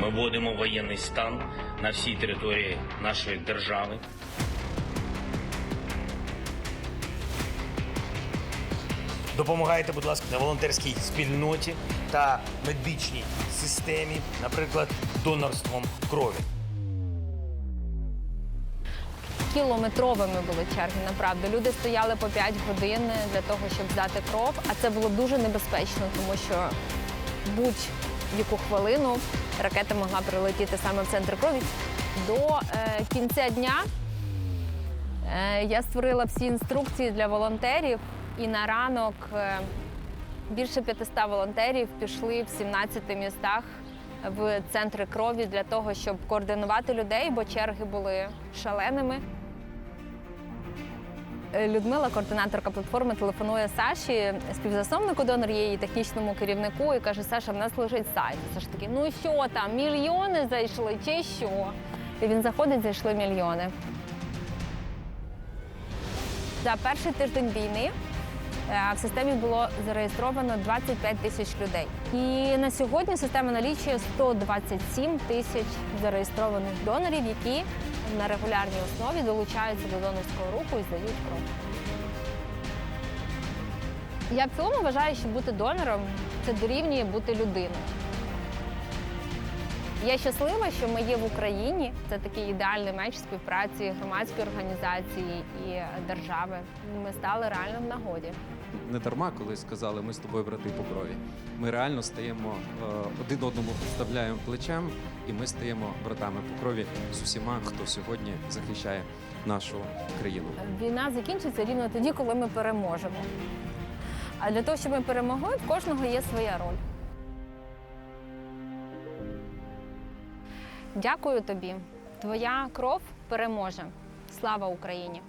Ми вводимо воєнний стан на всій території нашої держави. Допомагайте, будь ласка, на волонтерській спільноті та медичній системі, наприклад, донорством крові. Кілометровими були черги, направду. Люди стояли по 5 годин для того, щоб здати кров. А це було дуже небезпечно, тому що будь-яку хвилину ракета могла прилетіти саме в центр крові. До е, кінця дня е, я створила всі інструкції для волонтерів, і на ранок е, більше 500 волонтерів пішли в 17 містах в центри крові для того, щоб координувати людей, бо черги були шаленими. Е, Людмила, координаторка платформи, телефонує Саші, співзасновнику донор її технічному керівнику, і каже: Саша, в нас лежить сайт. Саша такий, ну що там, мільйони зайшли чи що? І він заходить, зайшли мільйони. За перший тиждень війни в системі було зареєстровано 25 тисяч людей. І на сьогодні система налічує 127 тисяч зареєстрованих донорів, які на регулярній основі долучаються до донорського руху і здають кров. Я в цілому вважаю, що бути донором це дорівнює бути людиною. Я щаслива, що ми є в Україні. Це такий ідеальний меч співпраці громадської організації і держави. Ми стали реально в нагоді. не дарма, коли сказали, ми з тобою брати по крові. Ми реально стаємо е, один одному підставляємо плечем, і ми стаємо братами по крові з усіма, хто сьогодні захищає нашу країну. Війна закінчиться рівно тоді, коли ми переможемо. А для того, щоб ми перемогли, в кожного є своя роль. Дякую тобі. Твоя кров переможе. Слава Україні!